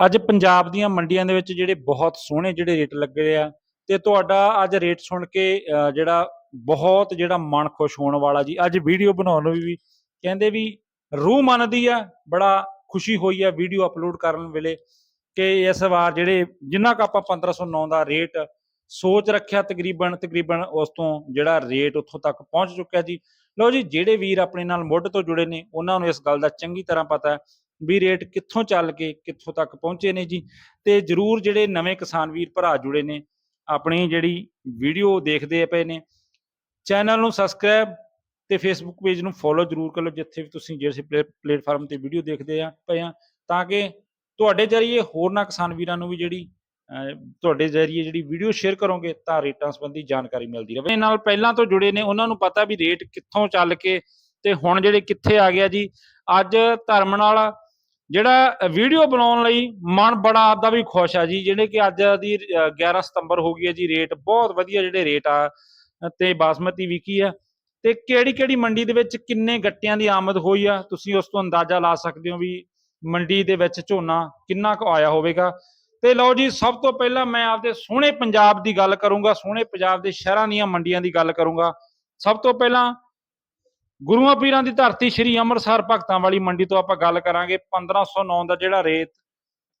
ਅੱਜ ਪੰਜਾਬ ਦੀਆਂ ਮੰਡੀਆਂ ਦੇ ਵਿੱਚ ਜਿਹੜੇ ਬਹੁਤ ਸੋਹਣੇ ਜਿਹੜੇ ਰੇਟ ਲੱਗੇ ਆ ਤੇ ਤੁਹਾਡਾ ਅੱਜ ਰੇਟ ਸੁਣ ਕੇ ਜਿਹੜਾ ਬਹੁਤ ਜਿਹੜਾ ਮਨ ਖੁਸ਼ ਹੋਣ ਵਾਲਾ ਜੀ, ਅੱਜ ਵੀਡੀਓ ਬਣਾਉਣ ਨੂੰ ਵੀ ਕਹਿੰਦੇ ਵੀ ਰੂਹ ਮੰਨਦੀ ਆ, ਬੜਾ ਖੁਸ਼ੀ ਹੋਈ ਆ ਵੀਡੀਓ ਅਪਲੋਡ ਕਰਨ ਵੇਲੇ ਕਿ ਇਸ ਵਾਰ ਜਿਹੜੇ ਜਿੰਨਾ ਕੁ ਆਪਾਂ 1509 ਦਾ ਰੇਟ ਸੋਚ ਰੱਖਿਆ, ਤਕਰੀਬਨ ਤਕਰੀਬਨ ਉਸ ਤੋਂ ਜਿਹੜਾ ਰੇਟ ਉੱਥੋਂ ਤੱਕ ਪਹੁੰਚ ਚੁੱਕਿਆ ਜੀ। ਲਓ ਜੀ, ਜਿਹੜੇ ਵੀਰ ਆਪਣੇ ਨਾਲ ਮੁੱਢ ਤੋਂ ਜੁੜੇ ਨੇ, ਉਹਨਾਂ ਨੂੰ ਇਸ ਗੱਲ ਦਾ ਚੰਗੀ ਤਰ੍ਹਾਂ ਪਤਾ ਹੈ ਵੀ ਰੇਟ ਕਿੱਥੋਂ ਚੱਲ ਕੇ ਕਿੱਥੋਂ ਤੱਕ ਪਹੁੰਚੇ ਨੇ ਜੀ। ਤੇ ਜਰੂਰ ਜਿਹੜੇ ਨਵੇਂ ਕਿਸਾਨ ਵੀਰ ਭਰਾ ਜੁੜੇ ਨੇ ਆਪਣੀ ਜਿਹੜੀ ਵੀਡੀਓ ਦੇਖਦੇ ਪਏ ਨੇ ਚੈਨਲ ਨੂੰ ਸਬਸਕ੍ਰਾਈਬ ਤੇ ਫੇਸਬੁੱਕ ਪੇਜ ਨੂੰ ਫੋਲੋ ਜਰੂਰ ਕਰ ਲਓ ਜਿੱਥੇ ਵੀ ਤੁਸੀਂ ਜਿਹੜੇ ਪਲੇਟਫਾਰਮ ਤੇ ਵੀਡੀਓ ਦੇਖਦੇ ਆ ਪਏ ਆ। ਤਾਂ ਕਿ ਤੁਹਾਡੇ ਜਰੀਏ ਹੋਰਨਾਂ ਕਿਸਾਨ ਵੀਰਾਂ ਨੂੰ ਵੀ ਜਿਹੜੀ ਅਹ, ਤੁਹਾਡੇ ਜਰੀਏ ਜਿਹੜੀ ਵੀਡੀਓ ਸ਼ੇਅਰ ਕਰੋਗੇ ਤਾਂ ਰੇਟਾਂ ਸੰਬੰਧੀ ਜਾਣਕਾਰੀ ਮਿਲਦੀ ਰਹੇ। ਨਾਲ ਪਹਿਲਾਂ ਤੋਂ ਜੁੜੇ ਨੇ ਉਹਨਾਂ ਨੂੰ ਪਤਾ ਵੀ ਰੇਟ ਕਿੱਥੋਂ ਚੱਲ ਕੇ ਤੇ ਹੁਣ ਜਿਹੜੇ ਕਿੱਥੇ ਆ ਗਿਆ ਜੀ। ਅੱਜ ਧਰਮ ਨਾਲ ਜਿਹੜਾ ਵੀਡੀਓ ਬਣਾਉਣ ਲਈ ਮਨ ਬੜਾ ਆਪਦਾ ਵੀ ਖੁਸ਼ ਆ ਜੀ। ਜਿਹੜੇ ਕਿ ਅੱਜ ਦੀ ਅਹ, 11 ਸਤੰਬਰ ਹੋ ਗਈ ਹੈ ਜੀ ਰੇਟ ਬਹੁਤ ਵਧੀਆ ਜਿਹੜੇ ਰੇਟ ਆ ਤੇ ਬਾਸਮਤੀ ਵਿਕੀ ਆ। ਤੇ ਕਿਹੜੀ ਕਿਹੜੀ ਮੰਡੀ ਦੇ ਵਿੱਚ ਕਿੰਨੇ ਗੱਟਿਆਂ ਦੀ ਆਮਦ ਹੋਈ ਆ? ਤੁਸੀਂ ਉਸ ਤੋਂ ਅੰਦਾਜ਼ਾ ਲਾ ਸਕਦੇ ਹੋ ਵੀ ਮੰਡੀ ਦੇ ਵਿੱਚ ਝੋਨਾ ਕਿੰਨਾ ਕੁ ਆਇਆ ਹੋਵੇਗਾ। ਤੇ ਲਓ ਜੀ ਸਭ ਤੋਂ ਪਹਿਲਾਂ ਮੈਂ ਆਪਦੇ ਸੋਹਣੇ ਪੰਜਾਬ ਦੀ ਗੱਲ ਕਰੂੰਗਾ ਸੋਹਣੇ ਪੰਜਾਬ ਦੇ ਸ਼ਹਿਰਾਂ ਦੀਆਂ ਮੰਡੀਆਂ ਦੀ ਗੱਲ ਕਰੂੰਗਾ। ਸਭ ਤੋਂ ਪਹਿਲਾਂ ਗੁਰੂਆਂ ਪੀਰਾਂ ਦੀ ਧਰਤੀ ਸ੍ਰੀ ਅੰਮ੍ਰਿਤਸਰ ਭਗਤਾਂ ਵਾਲੀ ਮੰਡੀ ਤੋਂ ਆਪਾਂ ਗੱਲ ਕਰਾਂਗੇ। 1509 ਦਾ ਜਿਹੜਾ ਰੇਟ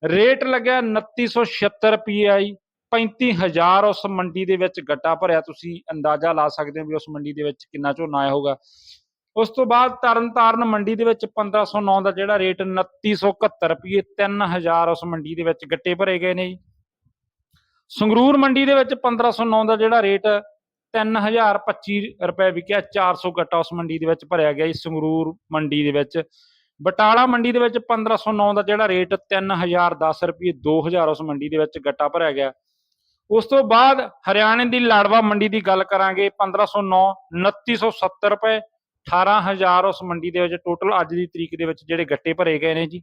ਰੇਟ ਲੱਗਿਆ 2976 ਰੁਪਏ ਆਈ 35000 ਉਸ ਮੰਡੀ ਦੇ ਵਿੱਚ ਗੱਟਾ ਭਰਿਆ। ਤੁਸੀਂ ਅੰਦਾਜ਼ਾ ਲਾ ਸਕਦੇ ਹੋ ਵੀ ਉਸ ਮੰਡੀ ਦੇ ਵਿੱਚ ਕਿੰਨਾ ਝੋਨਾ ਆਇਆ ਹੋਊਗਾ। ਉਸ ਤੋਂ ਬਾਅਦ ਤਰਨਤਾਰਨ ਮੰਡੀ ਦੇ ਵਿੱਚ 1509 ਦਾ ਜਿਹੜਾ ਰੇਟ 2971 ਰੁਪਏ 3000 ਉਸ ਮੰਡੀ ਦੇ ਵਿੱਚ ਗੱਟੇ ਭਰੇ ਗਏ ਨੇ ਜੀ। ਸੰਗਰੂਰ ਮੰਡੀ ਦੇ ਵਿੱਚ 1509 ਦਾ ਜਿਹੜਾ ਰੇਟ 3025 ਰੁਪਏ ਵਿਕਿਆ 400 ਗੱਟਾ ਉਸ ਮੰਡੀ ਦੇ ਵਿੱਚ ਭਰਿਆ ਗਿਆ ਜੀ, ਸੰਗਰੂਰ ਮੰਡੀ ਦੇ ਵਿੱਚ। ਬਟਾਲਾ ਮੰਡੀ ਦੇ ਵਿੱਚ 1509 ਦਾ ਜਿਹੜਾ ਰੇਟ 3010 ਰੁਪਏ 2000 ਉਸ ਮੰਡੀ ਦੇ ਵਿੱਚ ਗੱਟਾ ਭਰਿਆ ਗਿਆ। ਉਸ ਤੋਂ ਬਾਅਦ ਹਰਿਆਣੇ ਦੀ ਲਾੜਵਾ ਮੰਡੀ ਦੀ ਗੱਲ ਕਰਾਂਗੇ 1509 2970 ਰੁਪਏ 18000 ਉਸ ਮੰਡੀ ਦੇ ਵਿੱਚ ਟੋਟਲ ਅੱਜ ਦੀ ਤਰੀਕ ਦੇ ਵਿੱਚ ਜਿਹੜੇ ਗੱਟੇ ਭਰੇ ਗਏ ਨੇ ਜੀ।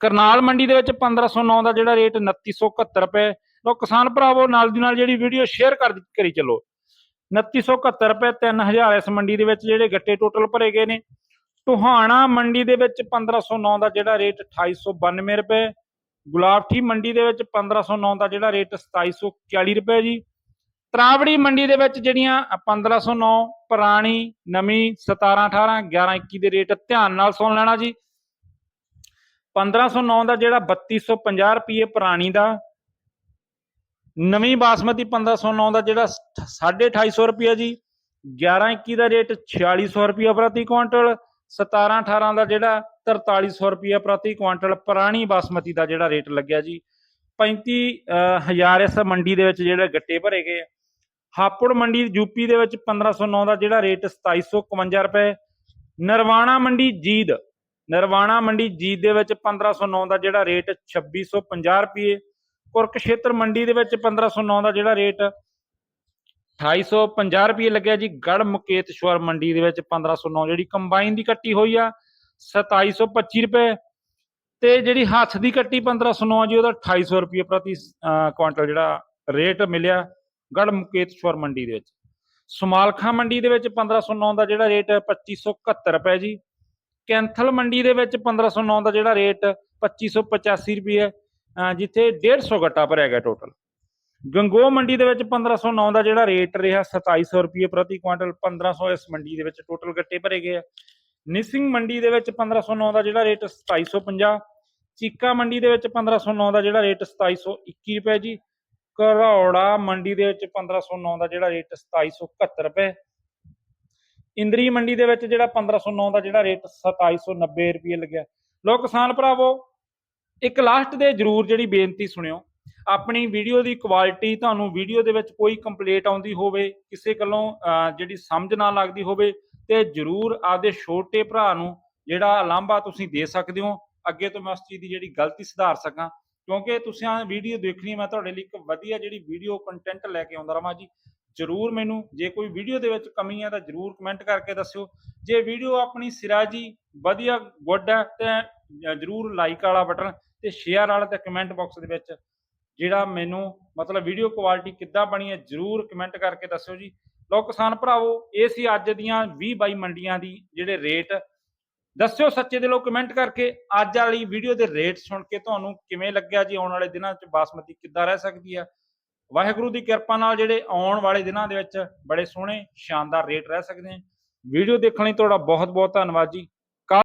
ਕਰਨਾਲ ਮੰਡੀ ਦੇ ਵਿੱਚ 1509 ਦਾ ਜਿਹੜਾ ਰੇਟ 2971 ਰੁਪਏ ਲੋ ਕਿਸਾਨ ਭਰਾਵੋ, ਨਾਲ ਦੀ ਨਾਲ ਜਿਹੜੀ ਵੀਡੀਓ ਸ਼ੇਅਰ ਕਰ ਦਿੱਤੀ- ਕਰੀ ਚੱਲੋ। 2971 ਰੁਪਏ 3000 ਇਸ ਮੰਡੀ ਦੇ ਵਿੱਚ ਜਿਹੜੇ ਗੱਟੇ ਟੋਟਲ ਭਰੇ ਗਏ ਨੇ। ਟੋਹਾਣਾ ਮੰਡੀ ਦੇ ਵਿੱਚ 1509 ਦਾ ਜਿਹੜਾ ਰੇਟ 2892 ਰੁਪਏ। ਗੁਲਾਬਠੀ ਮੰਡੀ ਦੇ ਵਿੱਚ 1509 ਦਾ ਜਿਹੜਾ ਰੇਟ 2741 ਰੁਪਏ ਜੀ। ਤਰਾਵੜੀ ਮੰਡੀ ਦੇ ਵਿੱਚ ਜਿਹੜੀਆਂ 1509 ਪੁਰਾਣੀ, ਨਵੀਂ 17 18 11 21 ਦੇ ਰੇਟ ਧਿਆਨ ਨਾਲ ਸੁਣ ਲੈਣਾ ਜੀ। 1509 ਦਾ ਜਿਹੜਾ 3250 ਰੁਪਏ ਪੁਰਾਣੀ ਦਾ ਨਵੀਂ ਬਾਸਮਤੀ 1509 ਦਾ ਜਿਹੜਾ 2850 ਰੁਪਏ ਜੀ 11 21 ਦਾ ਰੇਟ 4600 ਰੁਪਏ ਪ੍ਰਤੀ ਕੁਇੰਟਲ 17 18 ਦਾ ਜਿਹੜਾ 4300 ਰੁਪਏ ਪ੍ਰਤੀ ਕੁਇੰਟਲ ਪੁਰਾਣੀ ਬਾਸਮਤੀ ਦਾ ਜਿਹੜਾ ਰੇਟ ਲੱਗਿਆ ਜੀ। 35000 ਇਸ ਮੰਡੀ ਦੇ ਵਿੱਚ ਜਿਹੜੇ ਗੱਟੇ ਭਰੇ ਗਏ ਆ। ਹਾਪੁੜ ਮੰਡੀ ਯੂਪੀ ਦੇ ਵਿੱਚ 1509 ਦਾ ਜਿਹੜਾ ਰੇਟ 2751 ਰੁਪਏ। ਨਰਵਾਣਾ ਮੰਡੀ, ਜੀਦ। ਨਰਵਾਣਾ ਮੰਡੀ, ਜੀਦ ਦੇ ਵਿੱਚ 1509 ਦਾ ਜਿਹੜਾ ਰੇਟ 2650 ਰੁਪਏ। ਕੁਰਕਸ਼ੇਤਰ ਮੰਡੀ ਦੇ ਵਿੱਚ 1509 ਦਾ ਜਿਹੜਾ ਰੇਟ 2850 ਰੁਪਏ ਲੱਗਿਆ ਜੀ ਗੜ ਮੁਕੇਤਸ਼ਵਰ ਮੰਡੀ ਦੇ ਵਿੱਚ 1509 ਜਿਹੜੀ ਕੰਬਾਈਨ ਦੀ ਕੱਟੀ ਹੋਈ ਆ 2725 ਰੁਪਏ। ਤੇ ਜਿਹੜੀ ਹੱਥ ਦੀ ਕੱਟੀ 1509 ਜੀ ਉਹਦਾ 2800 ਰੁਪਏ ਪ੍ਰਤੀ ਕੁਇੰਟਲ ਜਿਹੜਾ ਰੇਟ ਮਿਲਿਆ ਗੜ ਮੁਕੇਤਸ਼ਵਰ ਮੰਡੀ ਦੇ ਵਿੱਚ। ਸਮਾਲਖਾ ਮੰਡੀ ਦੇ ਵਿੱਚ 1509 ਦਾ ਜਿਹੜਾ ਰੇਟ 2571 ਰੁਪਏ ਜੀ। ਕੈਂਥਲ ਮੰਡੀ ਦੇ ਵਿੱਚ 1509 ਦਾ ਜਿਹੜਾ ਰੇਟ 2585 ਰੁਪਏ। ਅਹ, ਜਿੱਥੇ 150 ਗੱਟਾ ਭਰਿਆ ਗਿਆ ਟੋਟਲ ਗੰਗੋ ਮੰਡੀ ਦੇ ਵਿੱਚ 1509 ਦਾ ਜਿਹੜਾ ਰੇਟ ਰਿਹਾ 2700 ਰੁਪਏ ਪ੍ਰਤੀ ਕੁਇੰਟਲ 1500 ਇਸ ਮੰਡੀ ਦੇ ਵਿੱਚ ਟੋਟਲ ਗੱਟੇ ਭਰੇ ਗਏ ਆ। ਨਿਸਿੰਗ ਮੰਡੀ ਦੇ ਵਿੱਚ 1509 ਦਾ ਜਿਹੜਾ ਰੇਟ 2750 ਚੀਕਾ ਮੰਡੀ ਦੇ ਵਿੱਚ 1509 ਦਾ ਜਿਹੜਾ ਰੇਟ 2721 ਰੁਪਏ ਜੀ, ਘਰੌੜਾ ਮੰਡੀ ਦੇ ਵਿੱਚ 1509 ਦਾ ਜਿਹੜਾ ਰੇਟ 2771 ਰੁਪਏ। ਇੰਦਰੀ ਮੰਡੀ ਦੇ ਵਿੱਚ ਜਿਹੜਾ 1509 ਦਾ ਜਿਹੜਾ ਰੇਟ 2790 ਰੁਪਏ ਲੱਗਿਆ। ਲੋ ਕਿਸਾਨ ਭਰਾਵੋ ਇੱਕ ਲਾਸਟ ਦੇ ਜਰੂਰ ਜਿਹੜੀ ਬੇਨਤੀ ਸੁਣਿਓ, ਆਪਣੀ ਵੀਡੀਓ ਦੀ ਕੁਆਲਿਟੀ ਤੁਹਾਨੂੰ ਵੀਡੀਓ ਦੇ ਵਿੱਚ ਕੋਈ ਕੰਪਲੇਂਟ ਆਉਂਦੀ ਹੋਵੇ, ਕਿਸੇ ਗੱਲੋਂ ਜਿਹੜੀ ਸਮਝ ਨਾ ਲੱਗਦੀ ਹੋਵੇ, ਤੇ ਜਰੂਰ ਆਪਦੇ ਛੋਟੇ ਭਰਾ ਨੂੰ ਜਿਹੜਾ ਲਾਂਭਾ ਤੁਸੀਂ ਦੇ ਸਕਦੇ ਹੋ, ਅੱਗੇ ਤੋਂ ਮੈਂ ਉਸ ਚੀਜ਼ ਦੀ ਜਿਹੜੀ ਗਲਤੀ ਸੁਧਾਰ ਸਕਾਂ। ਕਿਉਂਕਿ ਤੁਸੀਂ ਆ ਵੀਡੀਓ ਦੇਖਣੀ, ਮੈਂ ਤੁਹਾਡੇ ਲਈ ਇੱਕ ਵਧੀਆ ਜਿਹੜੀ ਵੀਡੀਓ ਕੰਟੈਂਟ ਲੈ ਕੇ ਆਉਂਦਾ ਰਵਾਂ ਜੀ। ਜਰੂਰ ਮੈਨੂੰ, ਜੇ ਕੋਈ ਵੀਡੀਓ ਦੇ ਵਿੱਚ ਕਮੀ ਹੈ ਤਾਂ ਜਰੂਰ ਕਮੈਂਟ ਕਰਕੇ ਦੱਸਿਓ। ਜੇ ਵੀਡੀਓ ਆਪਣੀ ਸਿਰਾ ਜੀ, ਵਧੀਆ ਗੁੱਡ ਹੈ, ਤੇ ਜਰੂਰ ਲਾਈਕ ਵਾਲਾ ਬਟਨ ਤੇ ਸ਼ੇਅਰ ਵਾਲਾ ਤੇ ਕਮੈਂਟ ਬਾਕਸ ਦੇ ਵਿੱਚ ਜਿਹੜਾ ਮੈਨੂੰ ਮਤਲਬ ਵੀਡੀਓ ਕੁਆਲਿਟੀ ਕਿੱਦਾਂ ਬਣੀ ਹੈ, ਜਰੂਰ ਕਮੈਂਟ ਕਰਕੇ ਦੱਸਿਓ ਜੀ। ਲੋ ਕਿਸਾਨ ਭਰਾਵੋ, ਇਹ ਸੀ ਅੱਜ ਦੀਆਂ 20 22 ਮੰਡੀਆਂ ਦੀ ਜਿਹੜੇ ਰੇਟ ਦੱਸਿਓ ਸੱਚੇ ਦਿਲੋਂ ਕਮੈਂਟ ਕਰਕੇ ਅੱਜ ਵਾਲੀ ਵੀਡੀਓ ਦੇ ਰੇਟ ਸੁਣ ਕੇ ਤੁਹਾਨੂੰ ਕਿਵੇਂ ਲੱਗਿਆ ਜੀ, ਆਉਣ ਵਾਲੇ ਦਿਨਾਂ 'ਚ ਬਾਸਮਤੀ ਕਿੱਦਾਂ ਰਹਿ ਸਕਦੀ ਹੈ ਵਾਹਿਗੁਰੂ ਦੀ ਕਿਰਪਾ ਨਾਲ ਜਿਹੜੇ ਆਉਣ ਵਾਲੇ ਦਿਨਾਂ ਦੇ ਵਿੱਚ ਬੜੇ ਸੋਹਣੇ, ਸ਼ਾਨਦਾਰ ਰੇਟ ਰਹਿ ਸਕਦੇ ਆ। ਵੀਡੀਓ ਦੇਖਣ ਲਈ ਤੁਹਾਡਾ ਬਹੁਤ ਬਹੁਤ ਧੰਨਵਾਦ ਜੀ।